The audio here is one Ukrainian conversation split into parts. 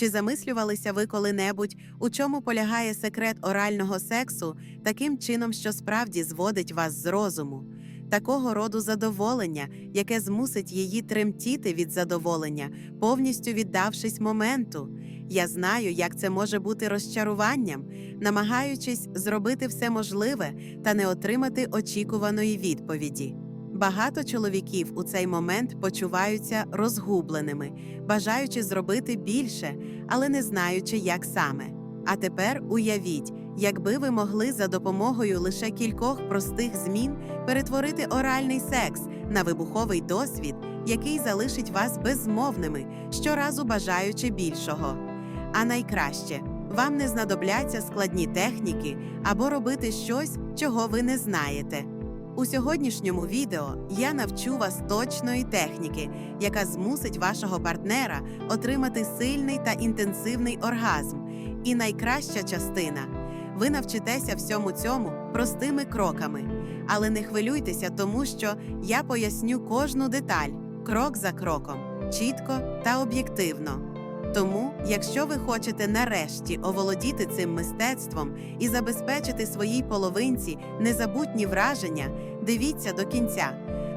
Чи замислювалися ви коли-небудь, у чому полягає секрет орального сексу таким чином, що справді зводить вас з розуму? Такого роду задоволення, яке змусить її тремтіти від задоволення, повністю віддавшись моменту. Я знаю, як це може бути розчаруванням, намагаючись зробити все можливе та не отримати очікуваної відповіді. Багато чоловіків у цей момент почуваються розгубленими, бажаючи зробити більше, але не знаючи, як саме. А тепер уявіть, якби ви могли за допомогою лише кількох простих змін перетворити оральний секс на вибуховий досвід, який залишить вас безмовними, щоразу бажаючи більшого. А найкраще вам не знадобляться складні техніки або робити щось, чого ви не знаєте. У сьогоднішньому відео я навчу вас точної техніки, яка змусить вашого партнера отримати сильний та інтенсивний оргазм. І найкраща частина ви навчитеся всьому цьому простими кроками. Але не хвилюйтеся, тому що я поясню кожну деталь крок за кроком, чітко та об'єктивно. Тому, якщо ви хочете нарешті оволодіти цим мистецтвом і забезпечити своїй половинці незабутні враження, дивіться до кінця.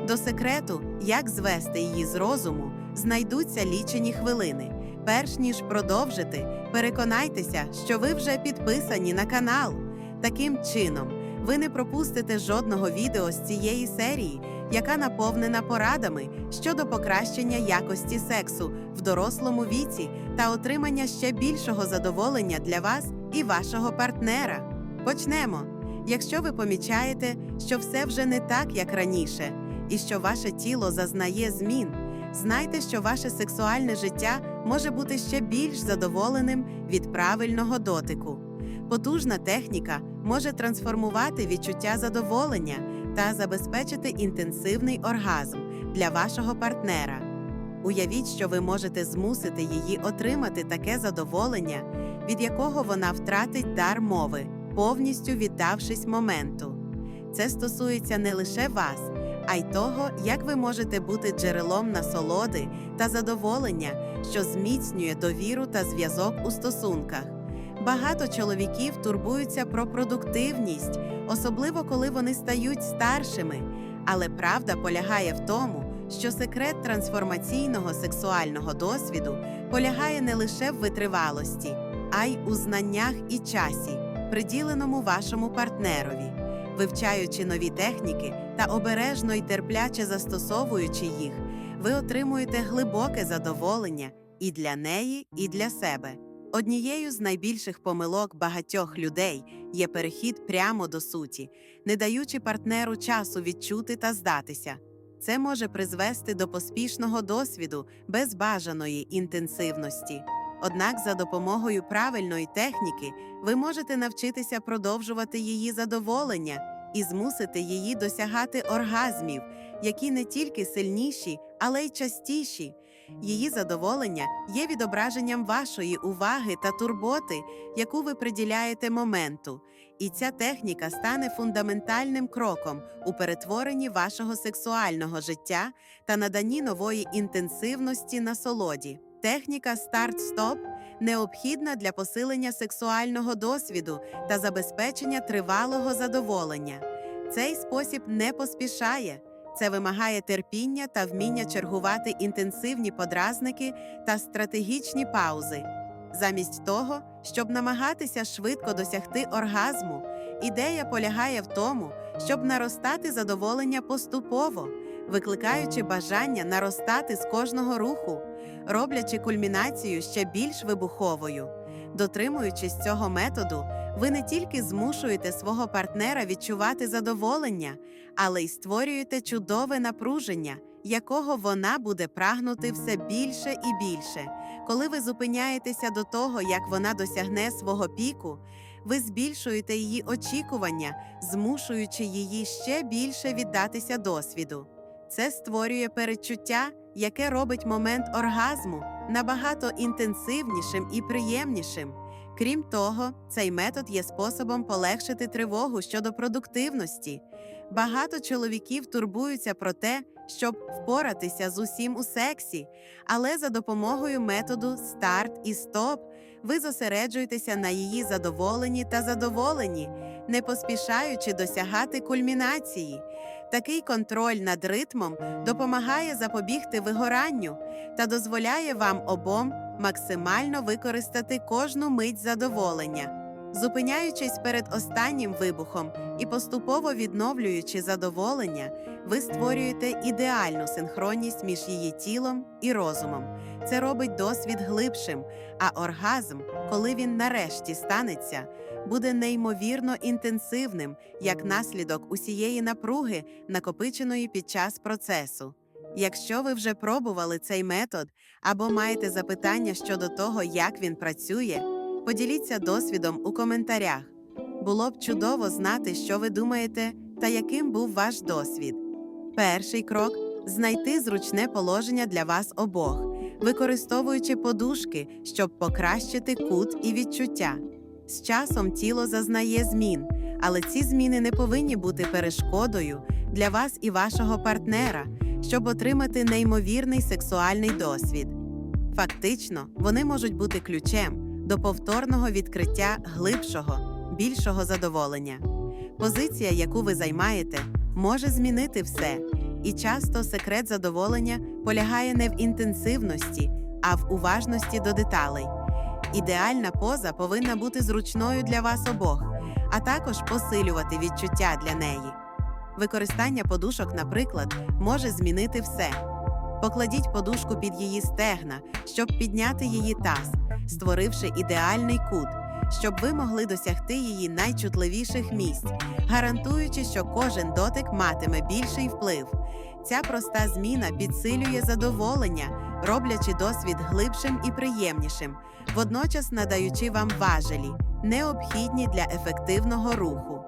До секрету, як звести її з розуму, знайдуться лічені хвилини. Перш ніж продовжити, переконайтеся, що ви вже підписані на канал. Таким чином, ви не пропустите жодного відео з цієї серії, яка наповнена порадами щодо покращення якості сексу в дорослому віці та отримання ще більшого задоволення для вас і вашого партнера. Почнемо. Якщо ви помічаєте, що все вже не так, як раніше, і що ваше тіло зазнає змін, знайте, що ваше сексуальне життя може бути ще більш задоволеним від правильного дотику. Потужна техніка може трансформувати відчуття задоволення та забезпечити інтенсивний оргазм для вашого партнера. Уявіть, що ви можете змусити її отримати таке задоволення, від якого вона втратить дар мови, повністю віддавшись моменту. Це стосується не лише вас, а й того, як ви можете бути джерелом насолоди та задоволення, що зміцнює довіру та зв'язок у стосунках. Багато чоловіків турбуються про продуктивність, особливо коли вони стають старшими. Але правда полягає в тому, що секрет трансформаційного сексуального досвіду полягає не лише в витривалості, а й у знаннях і часі, приділеному вашому партнерові. Вивчаючи нові техніки та обережно й терпляче застосовуючи їх, ви отримуєте глибоке задоволення і для неї, і для себе. Однією з найбільших помилок багатьох людей є перехід прямо до суті, не даючи партнеру часу відчути та здатися. Це може призвести до поспішного досвіду без бажаної інтенсивності. Однак за допомогою правильної техніки ви можете навчитися продовжувати її задоволення і змусити її досягати оргазмів, які не тільки сильніші, але й частіші. Її задоволення є відображенням вашої уваги та турботи, яку ви приділяєте моменту, і ця техніка стане фундаментальним кроком у перетворенні вашого сексуального життя та наданні нової інтенсивності насолоді. Техніка старт-стоп необхідна для посилення сексуального досвіду та забезпечення тривалого задоволення. Цей спосіб не поспішає. Це вимагає терпіння та вміння чергувати інтенсивні подразники та стратегічні паузи. Замість того, щоб намагатися швидко досягти оргазму, ідея полягає в тому, щоб наростати задоволення поступово, викликаючи бажання наростати з кожного руху, роблячи кульмінацію ще більш вибуховою. Дотримуючись цього методу, ви не тільки змушуєте свого партнера відчувати задоволення, але й створюєте чудове напруження, якого вона буде прагнути все більше і більше. Коли ви зупиняєтеся до того, як вона досягне свого піку, ви збільшуєте її очікування, змушуючи її ще більше віддатися досвіду. Це створює передчуття, яке робить момент оргазму набагато інтенсивнішим і приємнішим. Крім того, цей метод є способом полегшити тривогу щодо продуктивності. Багато чоловіків турбуються про те, щоб впоратися з усім у сексі, але за допомогою методу старт і стоп ви зосереджуєтеся на її задоволенні та задоволенні, не поспішаючи досягати кульмінації. Такий контроль над ритмом допомагає запобігти вигоранню та дозволяє вам обом максимально використати кожну мить задоволення. Зупиняючись перед останнім вибухом і поступово відновлюючи задоволення, ви створюєте ідеальну синхронність між її тілом і розумом. Це робить досвід глибшим, а оргазм, коли він нарешті станеться, буде неймовірно інтенсивним як наслідок усієї напруги, накопиченої під час процесу. Якщо ви вже пробували цей метод або маєте запитання щодо того, як він працює, поділіться досвідом у коментарях. Було б чудово знати, що ви думаєте та яким був ваш досвід. Перший крок знайти зручне положення для вас обох, використовуючи подушки, щоб покращити кут і відчуття. З часом тіло зазнає змін, але ці зміни не повинні бути перешкодою для вас і вашого партнера, щоб отримати неймовірний сексуальний досвід. Фактично, вони можуть бути ключем до повторного відкриття глибшого, більшого задоволення. Позиція, яку ви займаєте, може змінити все, і часто секрет задоволення полягає не в інтенсивності, а в уважності до деталей. Ідеальна поза повинна бути зручною для вас обох, а також посилювати відчуття для неї. Використання подушок, наприклад, може змінити все. Покладіть подушку під її стегна, щоб підняти її таз, створивши ідеальний кут, щоб ви могли досягти її найчутливіших місць, гарантуючи, що кожен дотик матиме більший вплив. Ця проста зміна підсилює задоволення, роблячи досвід глибшим і приємнішим, водночас надаючи вам важелі, необхідні для ефективного руху.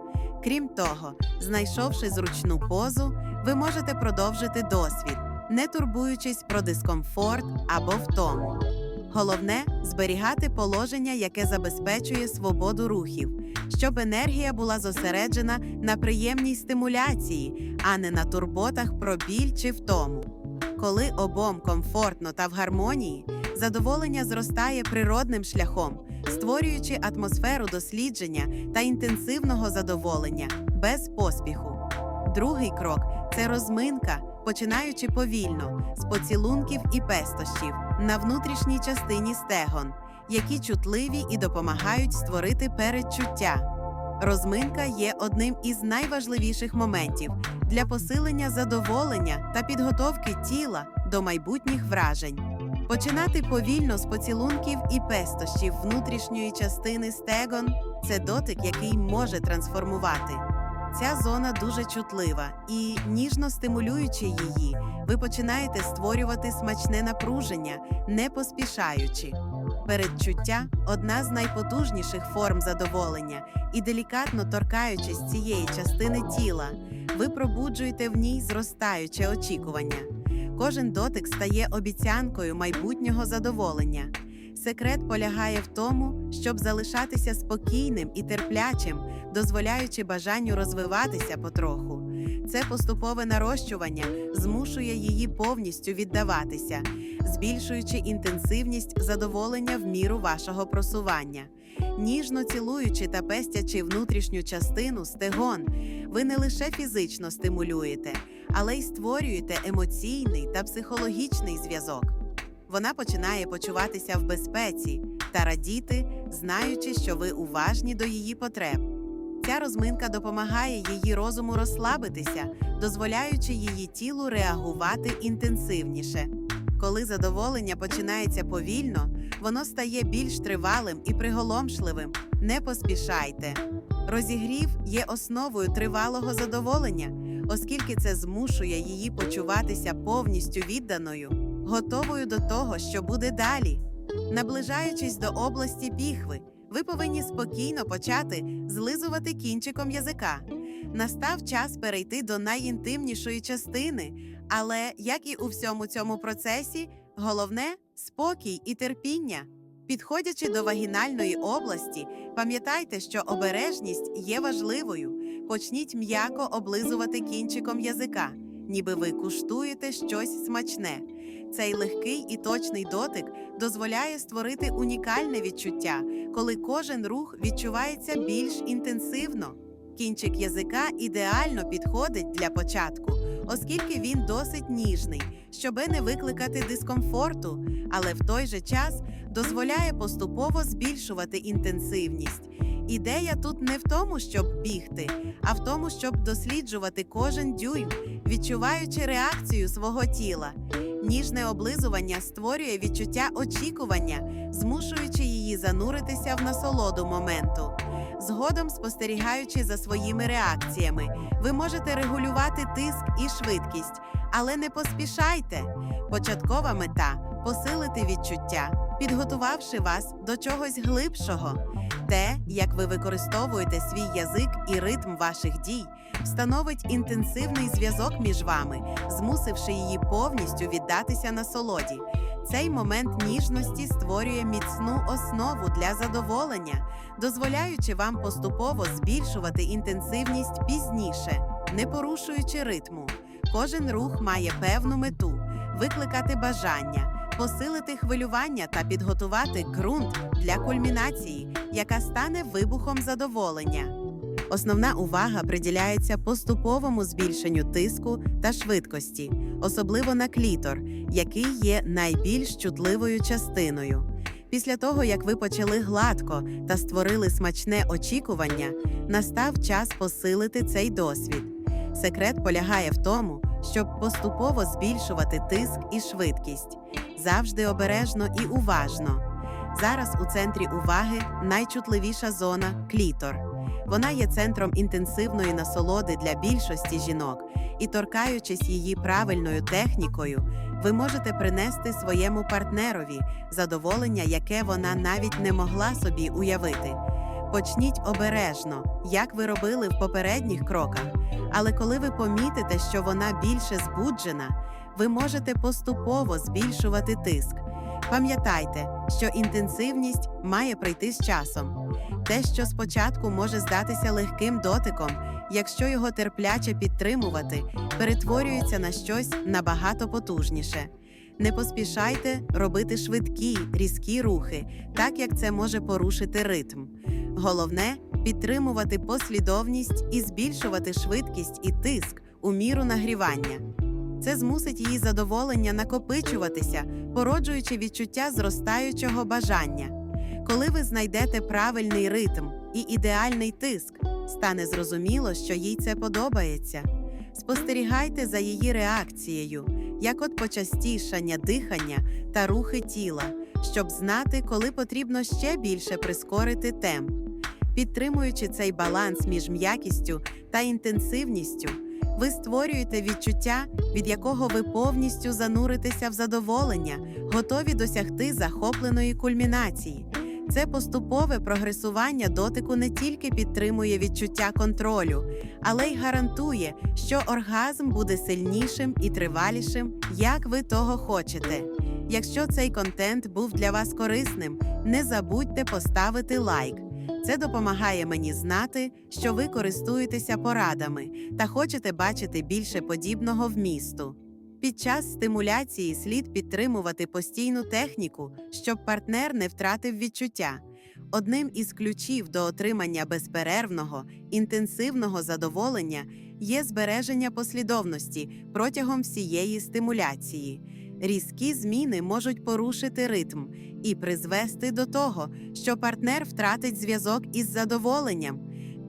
Крім того, знайшовши зручну позу, ви можете продовжити досвід, не турбуючись про дискомфорт або втому. Головне зберігати положення, яке забезпечує свободу рухів, щоб енергія була зосереджена на приємній стимуляції, а не на турботах про біль чи втому. Коли обом комфортно та в гармонії, задоволення зростає природним шляхом, створюючи атмосферу дослідження та інтенсивного задоволення без поспіху. Другий крок це розминка, починаючи повільно з поцілунків і пестощів на внутрішній частині стегон, які чутливі і допомагають створити передчуття. Розминка є одним із найважливіших моментів для посилення задоволення та підготовки тіла до майбутніх вражень. Починати повільно з поцілунків і пестощів внутрішньої частини стегон це дотик, який може трансформувати. Ця зона дуже чутлива і, ніжно стимулюючи її, ви починаєте створювати смачне напруження, не поспішаючи. Передчуття одна з найпотужніших форм задоволення, і делікатно торкаючись цієї частини тіла, ви пробуджуєте в ній зростаюче очікування. Кожен дотик стає обіцянкою майбутнього задоволення. Секрет полягає в тому, щоб залишатися спокійним і терплячим, дозволяючи бажанню розвиватися потроху. Це поступове нарощування змушує її повністю віддаватися, збільшуючи інтенсивність задоволення в міру вашого просування. Ніжно цілуючи та пестячи внутрішню частину стегон, ви не лише фізично стимулюєте, але й створюєте емоційний та психологічний зв'язок. Вона починає почуватися в безпеці та радіти, знаючи, що ви уважні до її потреб. Ця розминка допомагає її розуму розслабитися, дозволяючи її тілу реагувати інтенсивніше. Коли задоволення починається повільно, воно стає більш тривалим і приголомшливим. Не поспішайте. Розігрів є основою тривалого задоволення, оскільки це змушує її почуватися повністю відданою, готовою до того, що буде далі. Наближаючись до області піхви, ви повинні спокійно почати злизувати кінчиком язика. Настав час перейти до найінтимнішої частини, але, як і у всьому цьому процесі, головне спокій і терпіння. Підходячи до вагінальної області, пам'ятайте, що обережність є важливою. Почніть м'яко облизувати кінчиком язика, ніби ви куштуєте щось смачне. Цей легкий і точний дотик дозволяє створити унікальне відчуття, коли кожен рух відчувається більш інтенсивно. Кінчик язика ідеально підходить для початку, оскільки він досить ніжний, щоби не викликати дискомфорту, але в той же час дозволяє поступово збільшувати інтенсивність. Ідея тут не в тому, щоб бігти, а в тому, щоб досліджувати кожен дюйм, відчуваючи реакцію свого тіла. Ніжне облизування створює відчуття очікування, змушуючи її зануритися в насолоду моменту. Згодом, спостерігаючи за своїми реакціями, ви можете регулювати тиск і швидкість, але не поспішайте. Початкова мета посилити відчуття, підготувавши вас до чогось глибшого. Те, як ви використовуєте свій язик і ритм ваших дій, встановить інтенсивний зв'язок між вами, змусивши її повністю віддатися насолоді. Цей момент ніжності створює міцну основу для задоволення, дозволяючи вам поступово збільшувати інтенсивність пізніше, не порушуючи ритму. Кожен рух має певну мету викликати бажання, посилити хвилювання та підготувати ґрунт для кульмінації, яка стане вибухом задоволення. Основна увага приділяється поступовому збільшенню тиску та швидкості, особливо на клітор, який є найбільш чутливою частиною. Після того, як ви почали гладко та створили смачне очікування, настав час посилити цей досвід. Секрет полягає в тому, щоб поступово збільшувати тиск і швидкість, завжди обережно і уважно. Зараз у центрі уваги найчутливіша зона клітор. Вона є центром інтенсивної насолоди для більшості жінок, і торкаючись її правильною технікою, ви можете принести своєму партнерові задоволення, яке вона навіть не могла собі уявити. Почніть обережно, як ви робили в попередніх кроках. Але коли ви помітите, що вона більше збуджена, ви можете поступово збільшувати тиск. Пам'ятайте, що інтенсивність має прийти з часом. Те, що спочатку може здатися легким дотиком, якщо його терпляче підтримувати, перетворюється на щось набагато потужніше. Не поспішайте робити швидкі, різкі рухи, так як це може порушити ритм. Головне підтримувати послідовність і збільшувати швидкість і тиск у міру нагрівання. Це змусить її задоволення накопичуватися, породжуючи відчуття зростаючого бажання. Коли ви знайдете правильний ритм і ідеальний тиск, стане зрозуміло, що їй це подобається. Спостерігайте за її реакцією, як от почастішання дихання та рухи тіла, щоб знати, коли потрібно ще більше прискорити темп. Підтримуючи цей баланс між м'якістю та інтенсивністю, ви створюєте відчуття, від якого ви повністю зануритеся в задоволення, готові досягти захопленої кульмінації. Це поступове прогресування дотику не тільки підтримує відчуття контролю, але й гарантує, що оргазм буде сильнішим і тривалішим, як ви того хочете. Якщо цей контент був для вас корисним, не забудьте поставити лайк. Це допомагає мені знати, що ви користуєтеся порадами та хочете бачити більше подібного вмісту. Під час стимуляції слід підтримувати постійну техніку, щоб партнер не втратив відчуття. Одним із ключів до отримання безперервного, інтенсивного задоволення є збереження послідовності протягом всієї стимуляції. Різкі зміни можуть порушити ритм і призвести до того, що партнер втратить зв'язок із задоволенням.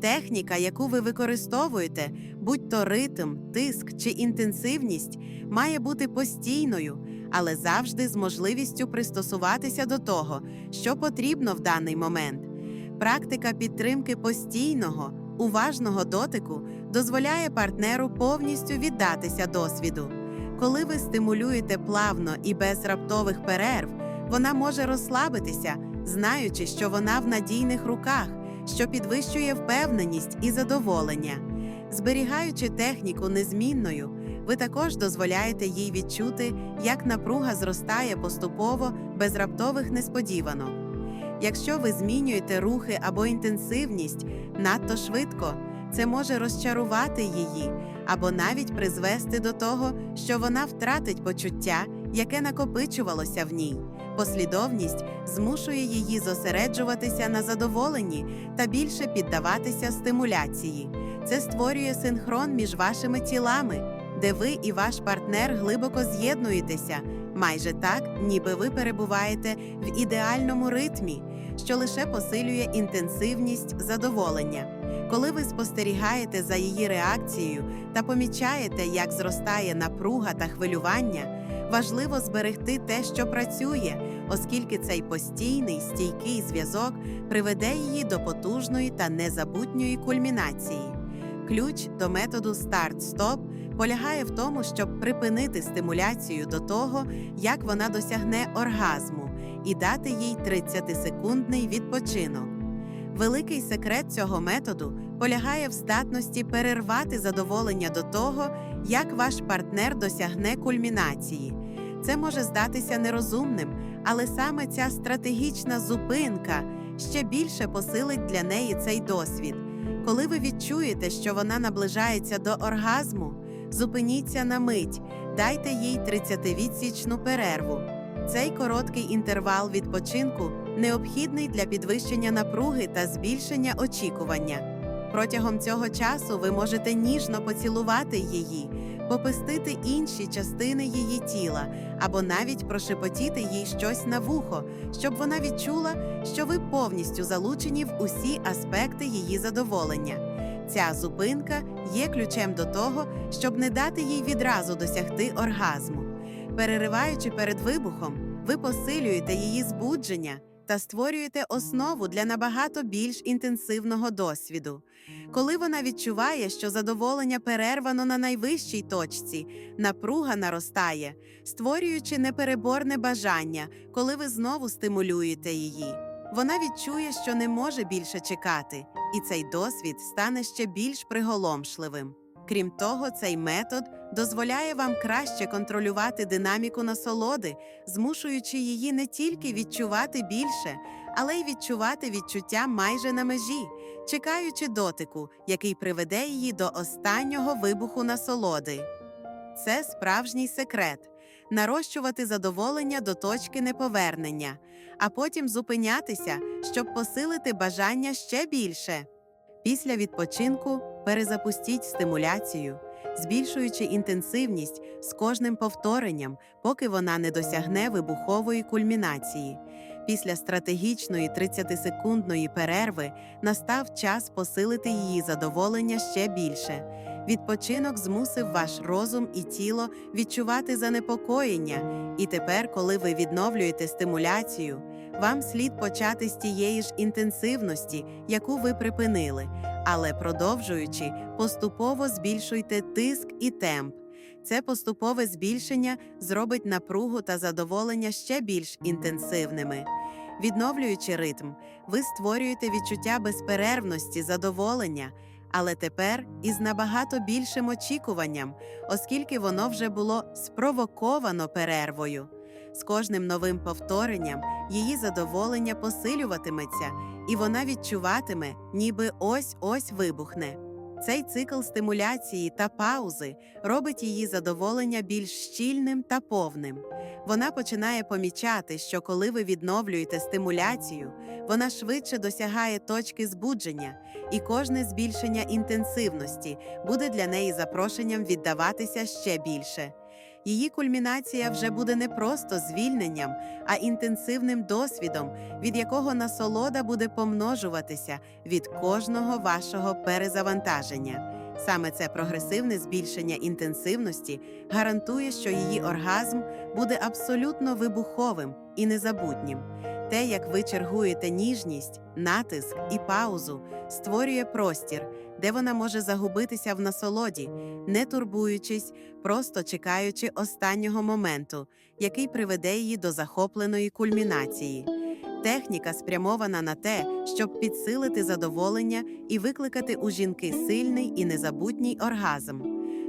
Техніка, яку ви використовуєте, будь то ритм, тиск чи інтенсивність, має бути постійною, але завжди з можливістю пристосуватися до того, що потрібно в даний момент. Практика підтримки постійного, уважного дотику дозволяє партнеру повністю віддатися досвіду. Коли ви стимулюєте плавно і без раптових перерв, вона може розслабитися, знаючи, що вона в надійних руках, що підвищує впевненість і задоволення. Зберігаючи техніку незмінною, ви також дозволяєте їй відчути, як напруга зростає поступово без раптових несподіванок. Якщо ви змінюєте рухи або інтенсивність надто швидко, це може розчарувати її або навіть призвести до того, що вона втратить почуття, яке накопичувалося в ній. Послідовність змушує її зосереджуватися на задоволенні та більше піддаватися стимуляції. Це створює синхрон між вашими тілами, де ви і ваш партнер глибоко з'єднуєтеся, майже так, ніби ви перебуваєте в ідеальному ритмі, що лише посилює інтенсивність задоволення. Коли ви спостерігаєте за її реакцією та помічаєте, як зростає напруга та хвилювання, важливо зберегти те, що працює, оскільки цей постійний стійкий зв'язок приведе її до потужної та незабутньої кульмінації. Ключ до методу старт-стоп полягає в тому, щоб припинити стимуляцію до того, як вона досягне оргазму, і дати їй 30-секундний відпочинок. Великий секрет цього методу полягає в здатності перервати задоволення до того, як ваш партнер досягне кульмінації. Це може здатися нерозумним, але саме ця стратегічна зупинка ще більше посилить для неї цей досвід. Коли ви відчуєте, що вона наближається до оргазму, зупиніться на мить, дайте їй 30-відсічну перерву. Цей короткий інтервал відпочинку необхідний для підвищення напруги та збільшення очікування. Протягом цього часу ви можете ніжно поцілувати її, попестити інші частини її тіла або навіть прошепотіти їй щось на вухо, щоб вона відчула, що ви повністю залучені в усі аспекти її задоволення. Ця зупинка є ключем до того, щоб не дати їй відразу досягти оргазму. Перериваючи перед вибухом, ви посилюєте її збудження та створюєте основу для набагато більш інтенсивного досвіду. Коли вона відчуває, що задоволення перервано на найвищій точці, напруга наростає, створюючи непереборне бажання, коли ви знову стимулюєте її. Вона відчує, що не може більше чекати, і цей досвід стане ще більш приголомшливим. Крім того, цей метод дозволяє вам краще контролювати динаміку насолоди, змушуючи її не тільки відчувати більше, але й відчувати відчуття майже на межі, чекаючи дотику, який приведе її до останнього вибуху насолоди. Це справжній секрет нарощувати задоволення до точки неповернення, а потім зупинятися, щоб посилити бажання ще більше. Після відпочинку перезапустіть стимуляцію, збільшуючи інтенсивність з кожним повторенням, поки вона не досягне вибухової кульмінації. Після стратегічної 30-секундної перерви настав час посилити її задоволення ще більше. Відпочинок змусив ваш розум і тіло відчувати занепокоєння, і тепер, коли ви відновлюєте стимуляцію, вам слід почати з тієї ж інтенсивності, яку ви припинили, але продовжуючи, поступово збільшуйте тиск і темп. Це поступове збільшення зробить напругу та задоволення ще більш інтенсивними. Відновлюючи ритм, ви створюєте відчуття безперервності, задоволення, але тепер із набагато більшим очікуванням, оскільки воно вже було спровоковано перервою. З кожним новим повторенням її задоволення посилюватиметься, і вона відчуватиме, ніби ось-ось вибухне. Цей цикл стимуляції та паузи робить її задоволення більш щільним та повним. Вона починає помічати, що коли ви відновлюєте стимуляцію, вона швидше досягає точки збудження, і кожне збільшення інтенсивності буде для неї запрошенням віддаватися ще більше. Її кульмінація вже буде не просто звільненням, а інтенсивним досвідом, від якого насолода буде помножуватися від кожного вашого перезавантаження. Саме це прогресивне збільшення інтенсивності гарантує, що її оргазм буде абсолютно вибуховим і незабутнім. Те, як ви чергуєте ніжність, натиск і паузу, створює простір, де вона може загубитися в насолоді, не турбуючись, просто чекаючи останнього моменту, який приведе її до захопленої кульмінації. Техніка спрямована на те, щоб підсилити задоволення і викликати у жінки сильний і незабутній оргазм.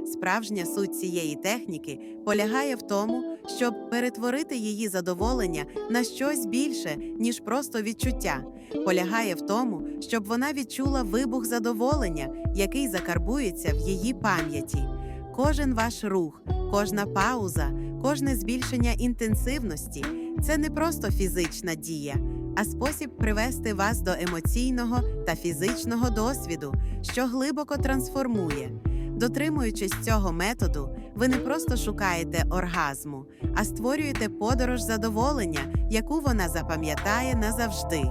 Справжня суть цієї техніки полягає в тому, щоб перетворити її задоволення на щось більше, ніж просто відчуття, полягає в тому, щоб вона відчула вибух задоволення, який закарбується в її пам'яті. Кожен ваш рух, кожна пауза, кожне збільшення інтенсивності це не просто фізична дія, а спосіб привести вас до емоційного та фізичного досвіду, що глибоко трансформує. Дотримуючись цього методу, ви не просто шукаєте оргазму, а створюєте подорож задоволення, яку вона запам'ятає назавжди.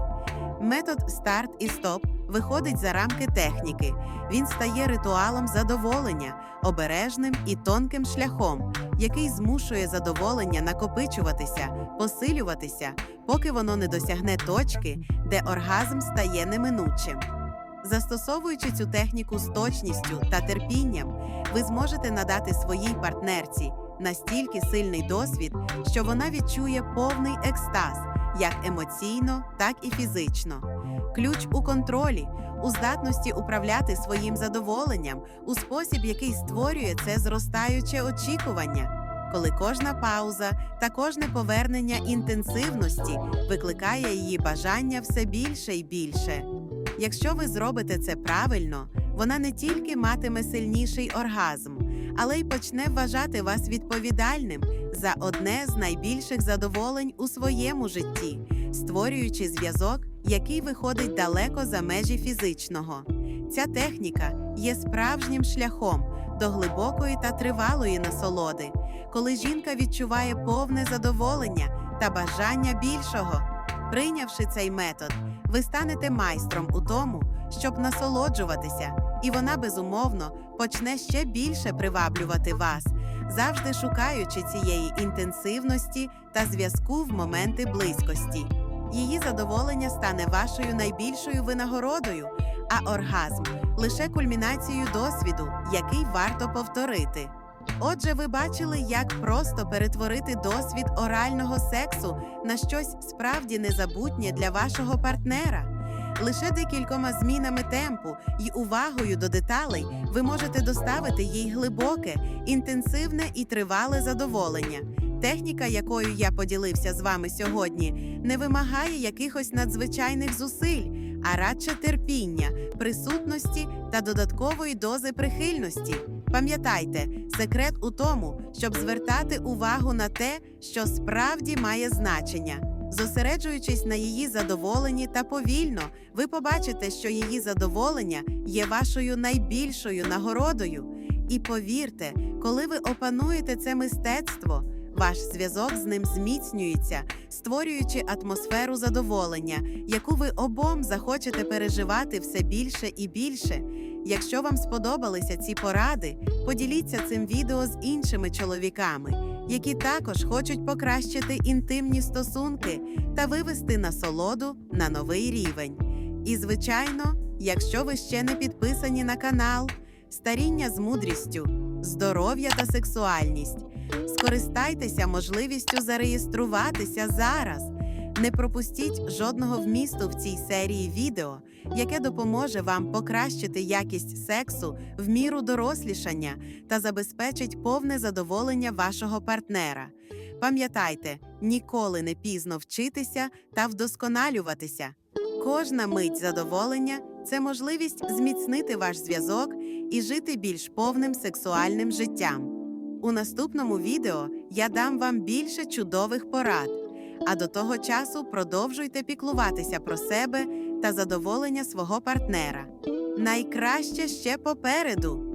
Метод старт і стоп виходить за рамки техніки. Він стає ритуалом задоволення, обережним і тонким шляхом, який змушує задоволення накопичуватися, посилюватися, поки воно не досягне точки, де оргазм стає неминучим. Застосовуючи цю техніку з точністю та терпінням, ви зможете надати своїй партнерці настільки сильний досвід, що вона відчує повний екстаз, як емоційно, так і фізично. Ключ у контролі, у здатності управляти своїм задоволенням у спосіб, який створює це зростаюче очікування. Коли кожна пауза та кожне повернення інтенсивності викликає її бажання все більше і більше. Якщо ви зробите це правильно, вона не тільки матиме сильніший оргазм, але й почне вважати вас відповідальним за одне з найбільших задоволень у своєму житті, створюючи зв'язок, який виходить далеко за межі фізичного. Ця техніка є справжнім шляхом до глибокої та тривалої насолоди, коли жінка відчуває повне задоволення та бажання більшого. Прийнявши цей метод, ви станете майстром у тому, щоб насолоджуватися, і вона безумовно почне ще більше приваблювати вас, завжди шукаючи цієї інтенсивності та зв'язку в моменти близькості. Її задоволення стане вашою найбільшою винагородою, а оргазм лише кульмінацією досвіду, який варто повторити. Отже, ви бачили, як просто перетворити досвід орального сексу на щось справді незабутнє для вашого партнера. Лише декількома змінами темпу і увагою до деталей ви можете доставити їй глибоке, інтенсивне і тривале задоволення. Техніка, якою я поділився з вами сьогодні, не вимагає якихось надзвичайних зусиль, а радше терпіння, присутності та додаткової дози прихильності. Пам'ятайте, секрет у тому, щоб звертати увагу на те, що справді має значення. Зосереджуючись на її задоволенні та повільно, ви побачите, що її задоволення є вашою найбільшою нагородою. І повірте, коли ви опануєте це мистецтво, ваш зв'язок з ним зміцнюється, створюючи атмосферу задоволення, яку ви обом захочете переживати все більше і більше. Якщо вам сподобалися ці поради, поділіться цим відео з іншими чоловіками, які також хочуть покращити інтимні стосунки та вивести насолоду на новий рівень. І, звичайно, якщо ви ще не підписані на канал, старіння з мудрістю, здоров'я та сексуальність, скористайтеся можливістю зареєструватися зараз. Не пропустіть жодного вмісту в цій серії відео, яке допоможе вам покращити якість сексу в міру дорослішання та забезпечить повне задоволення вашого партнера. Пам'ятайте, ніколи не пізно вчитися та вдосконалюватися. Кожна мить задоволення це можливість зміцнити ваш зв'язок і жити більш повним сексуальним життям. У наступному відео я дам вам більше чудових порад. А до того часу продовжуйте піклуватися про себе та задоволення свого партнера. Найкраще ще попереду.